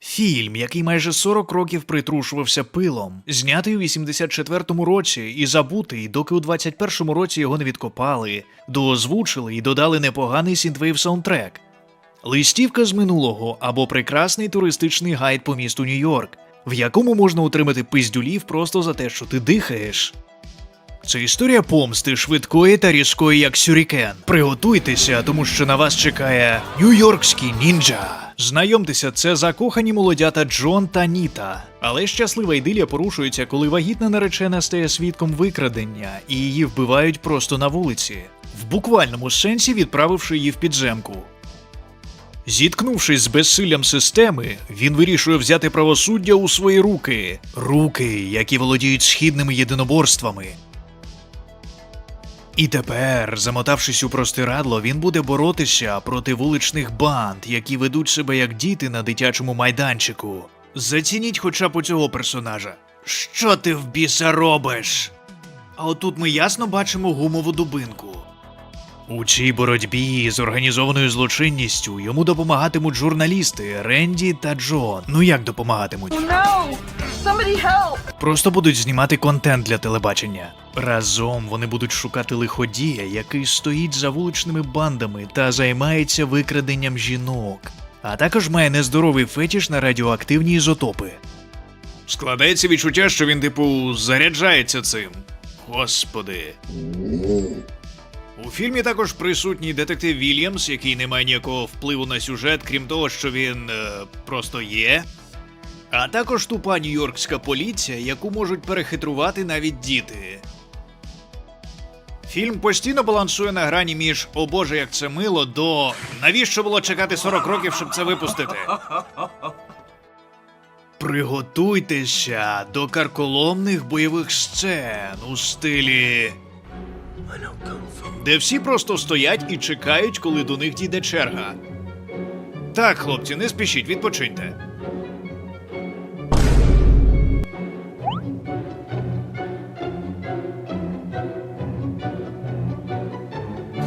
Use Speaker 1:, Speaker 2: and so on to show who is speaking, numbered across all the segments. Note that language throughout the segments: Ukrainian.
Speaker 1: Фільм, який майже 40 років притрушувався пилом, знятий у 84-му році і забутий, доки у 21-му році його не відкопали, доозвучили і додали непоганий сінтвейв саундтрек. Листівка з минулого або прекрасний туристичний гайд по місту Нью-Йорк, в якому можна отримати пиздюлів просто за те, що ти дихаєш. Це історія помсти швидкої та різкої, як сюрікен. Приготуйтеся, тому що на вас чекає Нью-Йоркський ніндзя. Знайомтеся, це закохані молодята Джон та Ніта. Але щаслива ідилія порушується, коли вагітна наречена стає свідком викрадення і її вбивають просто на вулиці, в буквальному сенсі відправивши її в підземку. Зіткнувшись з безсиллям системи, він вирішує взяти правосуддя у свої руки, руки, які володіють східними єдиноборствами. І тепер, замотавшись у простирадло, він буде боротися проти вуличних банд, які ведуть себе як діти на дитячому майданчику. Зацініть хоча б у цього персонажа. Що ти в біса робиш? А отут ми ясно бачимо гумову дубинку. У цій боротьбі з організованою злочинністю йому допомагатимуть журналісти Ренді та Джон. Ну як допомагатимуть?
Speaker 2: No! Somebody help!
Speaker 1: Просто будуть знімати контент для телебачення. Разом вони будуть шукати лиходія, який стоїть за вуличними бандами та займається викраденням жінок, а також має нездоровий фетіш на радіоактивні ізотопи. Складається відчуття, що він, типу, заряджається цим. Господи. У фільмі також присутній детектив Вільямс, який не має ніякого впливу на сюжет, крім того, що він е, просто є. А також тупа нью-йоркська поліція, яку можуть перехитрувати навіть діти. Фільм постійно балансує на грані між О Боже, як це мило до навіщо було чекати 40 років, щоб це випустити. Приготуйтеся до карколомних бойових сцен у стилі. Де всі просто стоять і чекають, коли до них дійде черга. Так, хлопці, не спішіть, відпочиньте.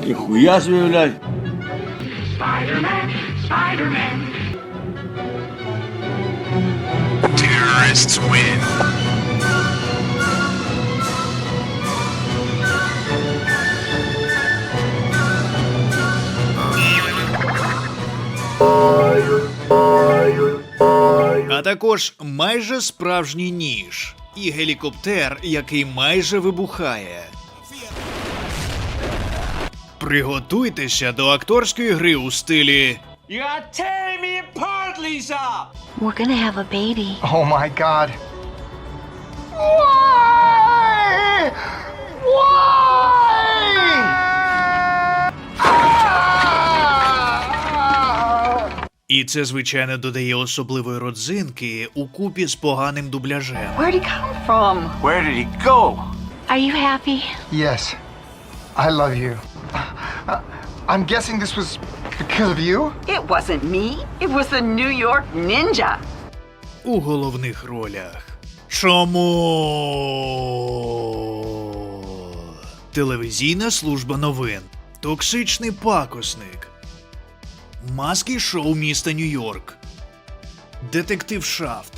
Speaker 3: Нихуя себе, блядь.
Speaker 4: Spider-Man, Spider-Man.
Speaker 5: Terrorists win.
Speaker 1: А також майже справжній ніж і гелікоптер, який майже вибухає. Приготуйтеся до акторської гри у стилі
Speaker 3: You are tearing me apart, Lisa!
Speaker 6: We're gonna have a baby.
Speaker 7: Oh my god.
Speaker 1: І це, звичайно, додає особливої родзинки у купі з поганим дубляжем.
Speaker 2: Where'd he come from?
Speaker 3: Where did he go?
Speaker 6: Are you happy?
Speaker 7: Yes, I love you. Uh, I'm guessing this was because of you?
Speaker 2: It wasn't me. It was the New York Ninja.
Speaker 1: у головних ролях. Чому? Телевізійна служба новин. Токсичний пакосник. Маски шоу міста Нью-Йорк. Детектив Шафт.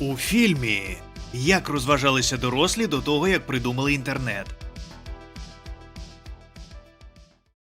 Speaker 1: У фільмі Як розважалися дорослі до того, як придумали інтернет.